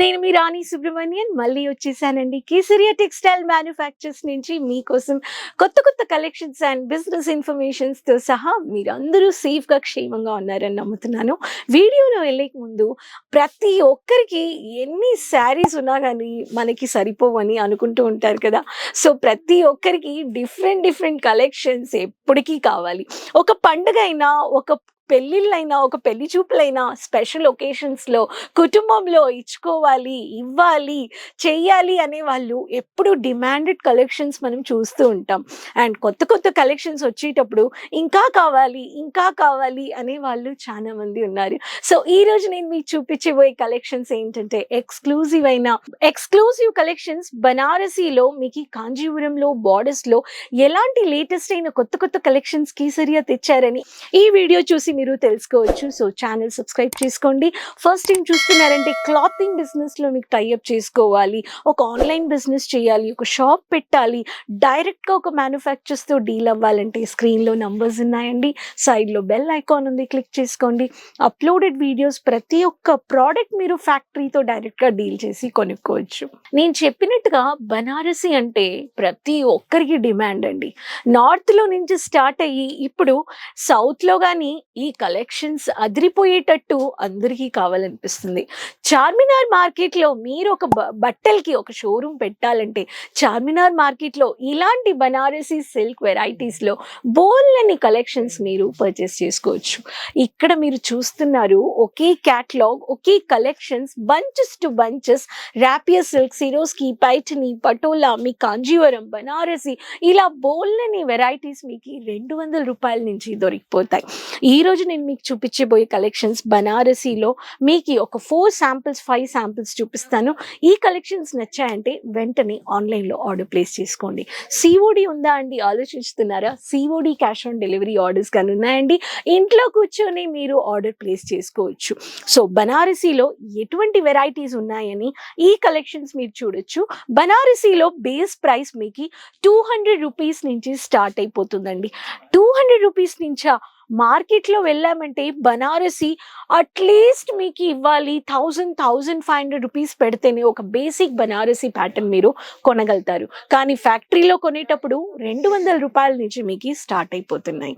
నేను మీ రాణి సుబ్రహ్మణ్యన్. మళ్ళీ వచ్చేసానండి కేసరియా టెక్స్టైల్ మ్యానుఫ్యాక్చర్స్ నుంచి మీకోసం కొత్త కొత్త కలెక్షన్స్ అండ్ బిజినెస్ ఇన్ఫర్మేషన్స్తో సహా మీరందరూ సేఫ్గా క్షేమంగా ఉన్నారని నమ్ముతున్నాను. వీడియోలో వెళ్ళక ముందు ప్రతి ఒక్కరికి ఎన్ని శారీస్ ఉన్నా కానీ మనకి సరిపోవని అనుకుంటూ ఉంటారు కదా. సో ప్రతి ఒక్కరికి డిఫరెంట్ డిఫరెంట్ కలెక్షన్స్ ఎప్పటికీ కావాలి. ఒక పండుగ అయినా ఒక పెళ్ళిళ్ళైనా ఒక పెళ్ళి చూపులైనా స్పెషల్ ఒకేషన్స్లో కుటుంబంలో ఇచ్చుకోవాలి ఇవ్వాలి చేయాలి అనే వాళ్ళు ఎప్పుడు డిమాండెడ్ కలెక్షన్స్ మనం చూస్తూ ఉంటాం. అండ్ కొత్త కొత్త కలెక్షన్స్ వచ్చేటప్పుడు ఇంకా కావాలి ఇంకా కావాలి అనే వాళ్ళు చాలా మంది ఉన్నారు. సో ఈ రోజు నేను మీకు చూపించబోయే కలెక్షన్స్ ఏంటంటే ఎక్స్క్లూజివ్ అయిన ఎక్స్క్లూజివ్ కలెక్షన్స్ బనారసీలో మీకు కాంజీపురంలో బార్డర్స్లో లో ఎలాంటి లేటెస్ట్ అయిన కొత్త కొత్త కలెక్షన్స్ సరిగా తెచ్చారని ఈ వీడియో చూసి మీరు తెలుసుకోవచ్చు. సో ఛానల్ సబ్స్క్రైబ్ చేసుకోండి. ఫస్ట్ టైం చూస్తున్నారంటే క్లాతింగ్ బిజినెస్లో మీకు టైఅప్ చేసుకోవాలి. ఒక ఆన్లైన్ బిజినెస్ చేయాలి. ఒక షాప్ పెట్టాలి. డైరెక్ట్గా ఒక మ్యానుఫ్యాక్చర్స్తో తో డీల్ అవ్వాలంటే స్క్రీన్లో నంబర్స్ ఉన్నాయండి. సైడ్లో బెల్ ఐకాన్ ఉంది. క్లిక్ చేసుకోండి. అప్లోడెడ్ వీడియోస్ ప్రతి ఒక్క ప్రోడక్ట్ మీరు ఫ్యాక్టరీతో డైరెక్ట్గా డీల్ చేసి కొనుక్కోవచ్చు. నేను చెప్పినట్టుగా బనారసి అంటే ప్రతి ఒక్కరికి డిమాండ్ అండి. నార్త్లో నుంచి స్టార్ట్ అయ్యి ఇప్పుడు సౌత్లో కానీ ఈ కలెక్షన్స్ అదిరిపోయేటట్టు అందరికీ కావాలనిపిస్తుంది. చార్మినార్ మార్కెట్లో మీరు ఒక బట్టలకి ఒక షోరూమ్ పెట్టాలంటే చార్మినార్ మార్కెట్లో ఇలాంటి బనారసి సిల్క్ వెరైటీస్లో బోల్ని కలెక్షన్స్ మీరు పర్చేస్ చేసుకోవచ్చు. ఇక్కడ మీరు చూస్తున్నారు ఒకే క్యాట్లాగ్ ఒకే collections bunches to bunches rapier silk సిరోస్కి పైఠని పటోలా మీ కాంజీవరం బనారసి ఇలా బోల్ని వెరైటీస్ మీకు రెండు వందల రూపాయల నుంచి దొరికిపోతాయి. ఈ ఈరోజు నేను మీకు చూపించబోయే కలెక్షన్స్ బనారసీలో మీకు ఒక ఫోర్ శాంపిల్స్ ఫైవ్ శాంపిల్స్ చూపిస్తాను. ఈ కలెక్షన్స్ నచ్చాయంటే వెంటనే ఆన్లైన్లో ఆర్డర్ ప్లేస్ చేసుకోండి. సిఓడి ఉందా అండి? ఆలోచిస్తున్నారా COD cash on delivery orders కానీ ఉన్నాయండి? ఇంట్లో కూర్చొని మీరు ఆర్డర్ ప్లేస్ చేసుకోవచ్చు. సో బనారసీలో ఎటువంటి వెరైటీస్ ఉన్నాయని ఈ కలెక్షన్స్ మీరు చూడొచ్చు. బనారసీలో బేస్ ప్రైస్ మీకు టూ హండ్రెడ్ రూపీస్ నుంచి స్టార్ట్ అయిపోతుందండి. టూ హండ్రెడ్ రూపీస్ నుంచా మార్కెట్లో వెళ్ళామంటే బనారసి అట్లీస్ట్ మీకు ఇవ్వాలి thousand thousand five hundred rupees పెడితేనే ఒక బేసిక్ బనారసి ప్యాటర్న్ మీరు కొనగలుగుతారు. కానీ ఫ్యాక్టరీలో కొనేటప్పుడు రెండు వందల రూపాయల నుంచి మీకు స్టార్ట్ అయిపోతున్నాయి.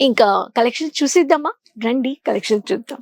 ఇంకా కలెక్షన్ చూసిద్దామా? రండి కలెక్షన్ చూద్దాం.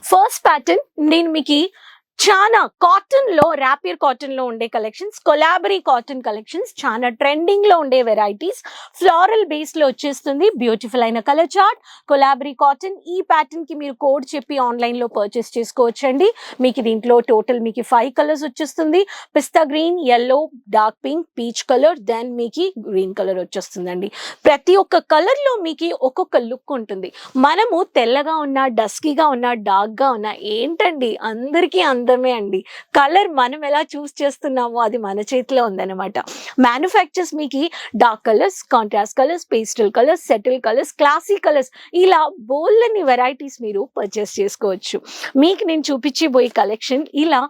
ఫస్ట్ ప్యాటర్న్ నేను మీకు చాలా కాటన్లో ర్యాపియర్ కాటన్లో ఉండే కలెక్షన్స్ కొలాబరీ కాటన్ కలెక్షన్స్ చాలా ట్రెండింగ్లో ఉండే వెరైటీస్. ఫ్లోరల్ బేస్లో వచ్చేస్తుంది బ్యూటిఫుల్ అయిన కలర్ చార్ట్. కొలాబరీ కాటన్ ఈ ప్యాటర్న్కి మీరు కోడ్ చెప్పి ఆన్లైన్లో పర్చేస్ చేసుకోవచ్చండి. మీకు దీంట్లో టోటల్ మీకు ఫైవ్ కలర్స్ వచ్చేస్తుంది. Pista green yellow dark pink peach colour then మీకు గ్రీన్ కలర్ వచ్చేస్తుందండి. ప్రతి ఒక్క కలర్లో మీకు ఒక్కొక్క లుక్ ఉంటుంది. మనము తెల్లగా ఉన్న డస్కీగా ఉన్న డార్క్గా ఉన్న ఏంటండి? అందరికీ ఆనందమే అండి. కలర్ మనం ఎలా చూస్ చేస్తున్నామో అది మన చేతిలో ఉందన్నమాట. మ్యానుఫ్యాక్చర్స్ మీకు dark colours contrast colours pastel colours subtle colours classy colours ఇలా బోల్డ్ని వెరైటీస్ మీరు పర్చేస్ చేసుకోవచ్చు. మీకు నేను చూపించిపోయే కలెక్షన్ ఇలా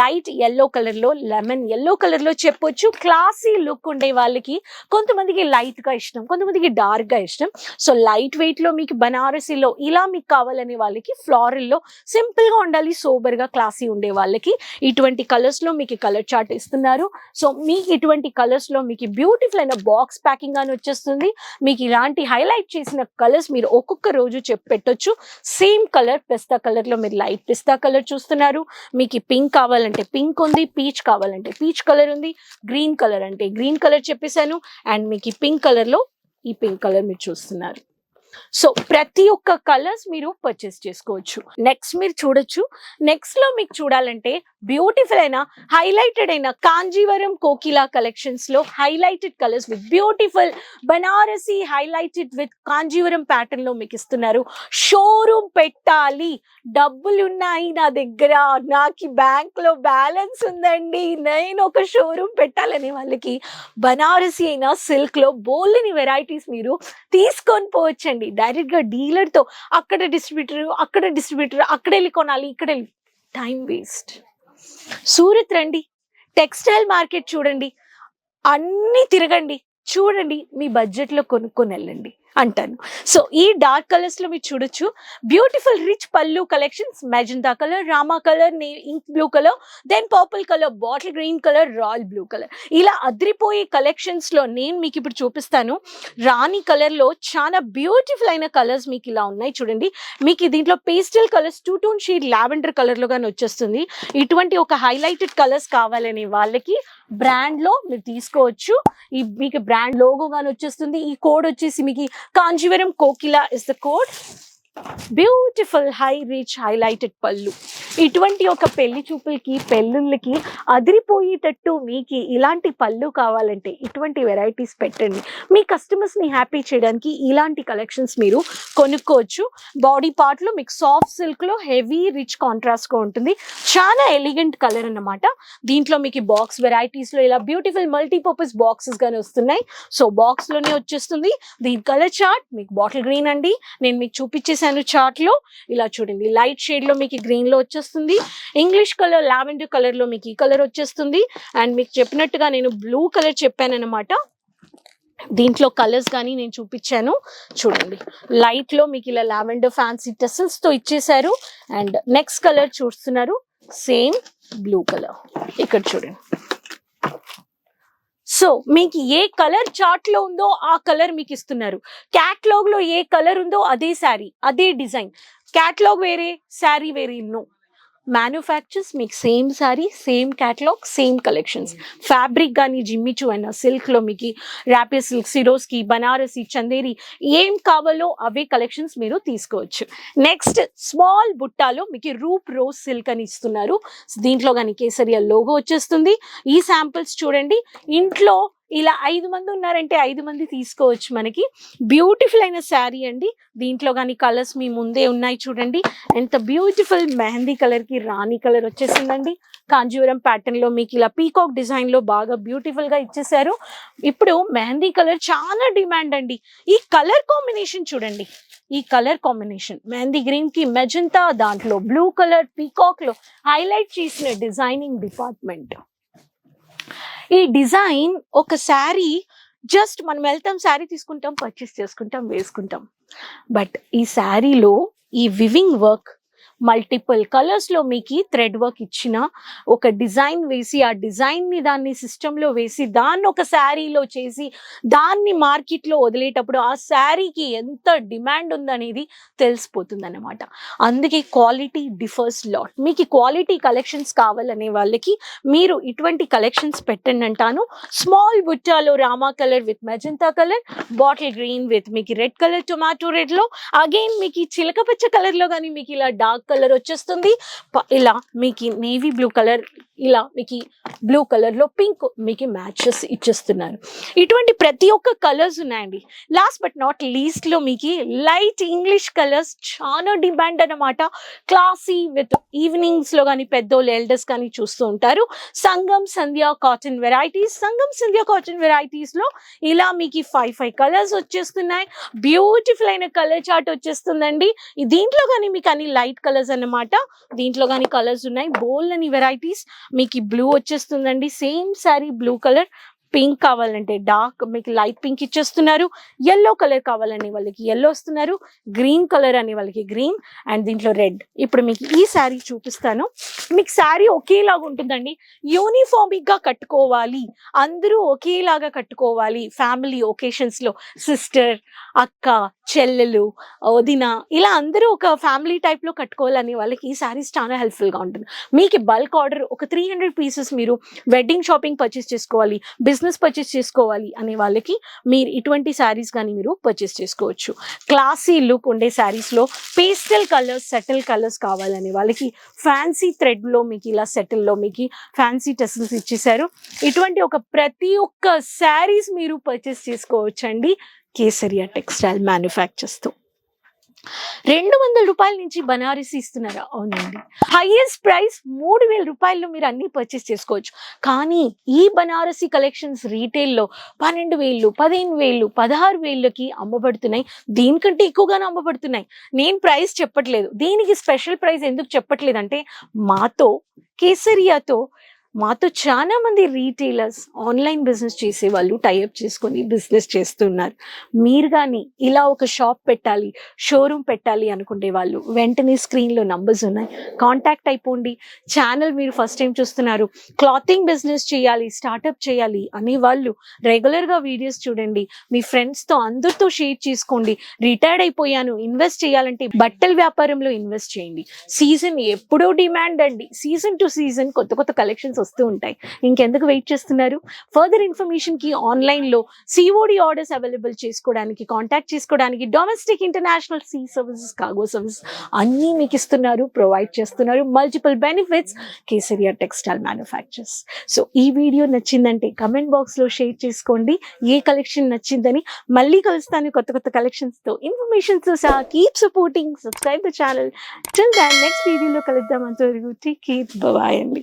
లైట్ ఎల్లో కలర్లో లెమన్ ఎల్లో కలర్లో చెప్పొచ్చు. క్లాసీ లుక్ ఉండే వాళ్ళకి కొంతమందికి లైట్గా ఇష్టం కొంతమందికి డార్క్గా ఇష్టం. సో లైట్ వెయిట్లో మీకు బనారసీలో ఇలా మీకు కావాలనే వాళ్ళకి ఫ్లారల్లో సింపుల్గా ఉండాలి సోబర్గా క్లాసీ ఉండే వాళ్ళకి ఇటువంటి కలర్స్లో మీకు కలర్ చార్ట్ ఇస్తున్నారు. సో మీకు ఇటువంటి కలర్స్లో మీకు బ్యూటిఫుల్ అయిన బాక్స్ ప్యాకింగ్ అని వచ్చేస్తుంది. మీకు ఇలాంటి హైలైట్ చేసిన కలర్స్ మీరు ఒక్కొక్క రోజు చెప్పి పెట్టొచ్చు. సేమ్ కలర్ పిస్తా కలర్లో మీరు లైట్ పిస్తా కలర్ చూస్తున్నారు. మీకు పింక్ కావాలంటే పింక్ ఉంది పీచ్ కావాలంటే పీచ్ కలర్ ఉంది గ్రీన్ కలర్ అంటే గ్రీన్ కలర్ చెప్పేశాను. అండ్ మీకు పింక్ కలర్లో ఈ పింక్ కలర్ మీరు చూస్తున్నారు. సో ప్రతి ఒక్క కలర్స్ మీరు పర్చేస్ చేసుకోవచ్చు. నెక్స్ట్ మీరు చూడొచ్చు. నెక్స్ట్లో మీకు చూడాలంటే బ్యూటిఫుల్ అయిన హైలైటెడ్ అయిన కాంజీవరం కోకిలా కలెక్షన్స్లో highlighted colours with beautiful Banarasi highlighted with Kanjeevaram ప్యాటర్న్లో మీకు ఇస్తున్నారు. షోరూమ్ పెట్టాలి. డబ్బులు ఉన్నాయి నా దగ్గర. నాకు బ్యాంక్లో బ్యాలెన్స్ ఉందండి. నేను ఒక షోరూమ్ పెట్టాలనే వాళ్ళకి బనారసి అయిన సిల్క్లో బోల్ని వెరైటీస్ మీరు తీసుకొని పోవచ్చండి. డైరెక్ట్గా డీలర్తో అక్కడ డిస్ట్రిబ్యూటర్ అక్కడ డిస్ట్రిబ్యూటర్ అక్కడ వెళ్ళి కొనాలి ఇక్కడ వెళ్ళి టైం వేస్ట్ సూరత్ రండి టెక్స్టైల్ మార్కెట్ చూడండి అన్నీ తిరగండి చూడండి మీ బడ్జెట్లో కొనుక్కొని వెళ్ళండి. అంటాను. సో ఈ డార్క్ కలర్స్లో మీరు చూడొచ్చు. బ్యూటిఫుల్ రిచ్ పళ్ళు collections. Magenta colour Rama colour ink blue colour then purple colour bottle green colour royal blue colour. ఇలా అద్రిపోయే కలెక్షన్స్లో నేను మీకు ఇప్పుడు చూపిస్తాను. రాణి కలర్లో చాలా బ్యూటిఫుల్ అయిన కలర్స్ మీకు ఇలా ఉన్నాయి చూడండి. మీకు దీంట్లో pastel colours two tone shade lavender కలర్లో కానీ వచ్చేస్తుంది. ఇటువంటి ఒక హైలైటెడ్ కలర్స్ కావాలని వాళ్ళకి బ్రాండ్లో మీరు తీసుకోవచ్చు. ఈ మీకు బ్రాండ్ లోగో కానీ వచ్చేస్తుంది. ఈ కోడ్ వచ్చేసి మీకు Kanjeevaram Kokila is the code beautiful high rich highlighted పళ్ళు. ఇటువంటి ఒక పెళ్ళి చూపులకి పెళ్ళిళ్ళకి అదిరిపోయేటట్టు మీకు ఇలాంటి పళ్ళు కావాలంటే ఇటువంటి వెరైటీస్ పెట్టండి. మీ కస్టమర్స్ని హ్యాపీ చేయడానికి ఇలాంటి కలెక్షన్స్ మీరు కొనుక్కోవచ్చు. బాడీ పార్ట్లో మీకు సాఫ్ట్ సిల్క్లో హెవీ రిచ్ కాంట్రాస్ట్గా ఉంటుంది. చాలా ఎలిగెంట్ కలర్ అన్నమాట. దీంట్లో మీకు బాక్స్ వెరైటీస్లో ఇలా బ్యూటిఫుల్ మల్టీపర్పస్ బాక్సెస్ కానీ వస్తున్నాయి. సో బాక్స్లోనే వచ్చేస్తుంది. దీని కలర్ చార్ట్ మీకు బాటిల్ గ్రీన్ అండి. నేను మీకు చూపించేసాను చార్ట్లో ఇలా చూడండి. లైట్ షేడ్లో మీకు గ్రీన్లో వచ్చేస్తుంది. ఇంగ్లీష్ కలర్ లావెండర్ కలర్లో మీకు ఈ కలర్ వచ్చేస్తుంది. అండ్ మీకు చెప్పినట్టుగా నేను బ్లూ కలర్ చెప్పాను అనమాట దీంట్లో కలర్స్ కానీ నేను చూపించాను. చూడండి. లైట్లో మీకు ఇలా లావెండర్ ఫ్యాన్సీ టెసల్స్తో ఇచ్చేసారు అండ్ నెక్స్ట్ కలర్ చూస్తున్నారు. సేమ్ బ్లూ కలర్ ఇక్కడ చూడండి. సో మీకు ఏ కలర్ చార్ట్లో ఉందో ఆ కలర్ మీకు ఇస్తున్నారు. క్యాట్లాగ్లో ఏ కలర్ ఉందో అదే శారీ అదే డిజైన్ క్యాట్లాగ్ వేరే శారీ వేరే నో మ్యానుఫ్యాక్చర్స్ మీకు same sari same catalogue same collections fabric కానీ జిమ్మిచు అయినా సిల్క్లో మీకు ర్యాపియర్ సిల్క్ సిరోస్కి బనారసి చందేరి ఏం కావాలో అవే కలెక్షన్స్ మీరు తీసుకోవచ్చు. నెక్స్ట్ స్మాల్ బుట్టాలో మీకు రూప్ రోజ్ సిల్క్ అని ఇస్తున్నారు. దీంట్లో కానీ కేసరియా లోగో వచ్చేస్తుంది. ఈ శాంపిల్స్ చూడండి. ఇంట్లో ఇలా ఐదు మంది ఉన్నారంటే ఐదు మంది తీసుకోవచ్చు మనకి. బ్యూటిఫుల్ అయిన శారీ అండి. దీంట్లో కానీ కలర్స్ మీ ముందే ఉన్నాయి చూడండి. ఎంత బ్యూటిఫుల్ మెహందీ కలర్కి రాణి కలర్ వచ్చేసిందండి. కాంజీవరం ప్యాటర్న్లో మీకు ఇలా పీకాక్ డిజైన్లో బాగా బ్యూటిఫుల్గా ఇచ్చేసారు ఇప్పుడు మెహందీ కలర్ చాలా డిమాండ్ అండి. ఈ కలర్ కాంబినేషన్ చూడండి. ఈ కలర్ కాంబినేషన్ మెహందీ గ్రీన్కి మెజంతా దాంట్లో బ్లూ కలర్ పీకాక్లో హైలైట్ చేసిన డిజైనింగ్ డిపార్ట్మెంట్ ఈ డిజైన్ ఒక శారీ జస్ట్ మనం వెళ్తాం శారీ తీసుకుంటాం పర్చేస్ చేసుకుంటాం వేసుకుంటాం. బట్ ఈ శారీలో ఈ వివింగ్ వర్క్ మల్టిపుల్ కలర్స్లో మీకు థ్రెడ్ వర్క్ ఇచ్చిన ఒక డిజైన్ వేసి ఆ డిజైన్ని దాన్ని సిస్టంలో వేసి దాన్ని ఒక శారీలో చేసి దాన్ని మార్కెట్లో వదిలేటప్పుడు ఆ శారీకి ఎంత డిమాండ్ ఉందనేది తెలిసిపోతుంది అనమాట అందుకే క్వాలిటీ డిఫర్స్ లాట్. మీకు క్వాలిటీ కలెక్షన్స్ కావాలనే వాళ్ళకి మీరు ఇటువంటి కలెక్షన్స్ పెట్టండి అంటాను. స్మాల్ బుట్టాలో Rama colour with magenta colour bottle green with మీకు రెడ్ కలర్ టొమాటో రెడ్లో. అగైన్ మీకు చిలకపచ్చ కలర్లో కానీ మీకు ఇలా డార్క్ కలర్ వచ్చేస్తుంది. ఇలా మీకు నేవీ బ్లూ కలర్ ఇలా మీకు బ్లూ కలర్లో పింక్ మీకు మ్యాచెస్ ఇచ్చేస్తున్నారు. ఇటువంటి ప్రతి ఒక్క కలర్స్ ఉన్నాయండి. లాస్ట్ బట్ నాట్ లీస్ట్లో మీకు లైట్ ఇంగ్లీష్ కలర్స్ చాలా డిమాండ్ అన్నమాట. క్లాసీ విత్ ఈవినింగ్స్లో కానీ పెద్దోళ్ళు ఎల్డర్స్ కానీ చూస్తూ ఉంటారు. Sangam Sandhya cotton varieties Sangam Sandhya cotton వెరైటీస్లో ఇలా మీకు ఫైవ్ ఫైవ్ కలర్స్ వచ్చేస్తున్నాయి. బ్యూటిఫుల్ అయిన కలర్ చార్ట్ వచ్చేస్తుందండి. దీంట్లో కానీ మీకు అన్ని లైట్ కలర్ కలర్స్ అన్నమాట. దీంట్లో కానీ కలర్స్ ఉన్నాయి. బోల్డ్ అని వెరైటీస్. మీకు బ్లూ వచ్చేస్తుందండి. Same sari blue colour. Pink కావాలంటే డార్క్ మీకు లైట్ పింక్ ఇచ్చేస్తున్నారు. ఎల్లో కలర్ కావాలని వాళ్ళకి ఎల్లో వస్తున్నారు. గ్రీన్ కలర్ అనే వాళ్ళకి గ్రీన్ అండ్ దీంట్లో రెడ్ ఇప్పుడు మీకు ఈ శారీ చూపిస్తాను. మీకు శారీ ఒకేలాగా ఉంటుందండి. యూనిఫామిక్గా కట్టుకోవాలి. అందరూ ఒకేలాగా కట్టుకోవాలి. ఫ్యామిలీ ఒకేషన్స్లో సిస్టర్ అక్క చెల్లెలు వదిన ఇలా అందరూ ఒక ఫ్యామిలీ టైప్లో కట్టుకోవాలని వాళ్ళకి ఈ శారీస్ చాలా హెల్ప్ఫుల్గా ఉంటుంది. మీకు బల్క్ ఆర్డర్ ఒక త్రీ హండ్రెడ్ పీసెస్ మీరు వెడ్డింగ్ షాపింగ్ పర్చేస్ చేసుకోవాలి. బిజినెస్ పర్చేస్ చేసుకోవాలి అనే వాళ్ళకి మీరు ఇటువంటి శారీస్ కానీ మీరు పర్చేస్ చేసుకోవచ్చు. క్లాసీ లుక్ ఉండే శారీస్లో పేస్టల్ కలర్స్ సెటిల్ కలర్స్ కావాలని వాళ్ళకి ఫ్యాన్సీ థ్రెడ్లో మీకు ఇలా సెటిల్లో మీకు ఫ్యాన్సీ టెసల్స్ ఇచ్చేసారు ఇటువంటి ఒక ప్రతి ఒక్క శారీస్ మీరు పర్చేస్ చేసుకోవచ్చండి. కేసరియా టెక్స్టైల్ మ్యానుఫ్యాక్చర్స్తో రెండు వందల రూపాయల నుంచి బనారసి ఇస్తున్నారా? అవునండి. హైయెస్ట్ ప్రైస్ మూడు వేల రూపాయల్లో మీరు అన్ని పర్చేస్ చేసుకోవచ్చు. కానీ ఈ బనారసి కలెక్షన్స్ రీటైల్లో పన్నెండు వేలు పదిహేను వేలు పదహారు వేలకి అమ్మబడుతున్నాయి. దీనికంటే ఎక్కువగానే అమ్మబడుతున్నాయి. నేను ప్రైస్ చెప్పట్లేదు. దీనికి స్పెషల్ ప్రైస్ ఎందుకు చెప్పట్లేదు అంటే మాతో కేసరియాతో మాతో చాలా మంది రీటైలర్స్ ఆన్లైన్ బిజినెస్ చేసే వాళ్ళు టైఅప్ చేసుకొని బిజినెస్ చేస్తున్నారు. మీరు కానీ ఇలా ఒక షాప్ పెట్టాలి షోరూమ్ పెట్టాలి అనుకునే వాళ్ళు వెంటనే స్క్రీన్లో నంబర్స్ ఉన్నాయి. కాంటాక్ట్ అయిపోండి. ఛానల్ మీరు ఫస్ట్ టైం చూస్తున్నారు. క్లాతింగ్ బిజినెస్ చేయాలి స్టార్ట్అప్ చేయాలి అనే వాళ్ళు రెగ్యులర్గా వీడియోస్ చూడండి. మీ ఫ్రెండ్స్తో అందరితో షేర్ చేసుకోండి. రిటైర్డ్ అయిపోయాను ఇన్వెస్ట్ చేయాలంటే బట్టల వ్యాపారంలో ఇన్వెస్ట్ చేయండి. సీజన్ ఎప్పుడో డిమాండ్ అండి. సీజన్ టు సీజన్ కొత్త కొత్త కలెక్షన్స్ వస్తూ ఉంటాయి. ఇంకెందుకు వెయిట్ చేస్తున్నారు? ఫర్దర్ ఇన్ఫర్మేషన్కి ఆన్లైన్లో సిఓడి ఆర్డర్స్ అవైలబుల్ చేసుకోవడానికి కాంటాక్ట్ చేసుకోవడానికి domestic international sea services cargo services అన్నీ మీకు ఇస్తున్నారు ప్రొవైడ్ చేస్తున్నారు. Multiple benefits Kesariya textile manufacturers so ఈ వీడియో నచ్చిందంటే కమెంట్ బాక్స్లో షేర్ చేసుకోండి. ఏ కలెక్షన్ నచ్చిందని మళ్ళీ కలుస్తాను కొత్త కొత్త కలెక్షన్స్తో ఇన్ఫర్మేషన్తో సహా keep supporting subscribe the channel till then next వీడియోలో కలుద్దాం. అంతవరకు కీప్ బాయ్ అండి.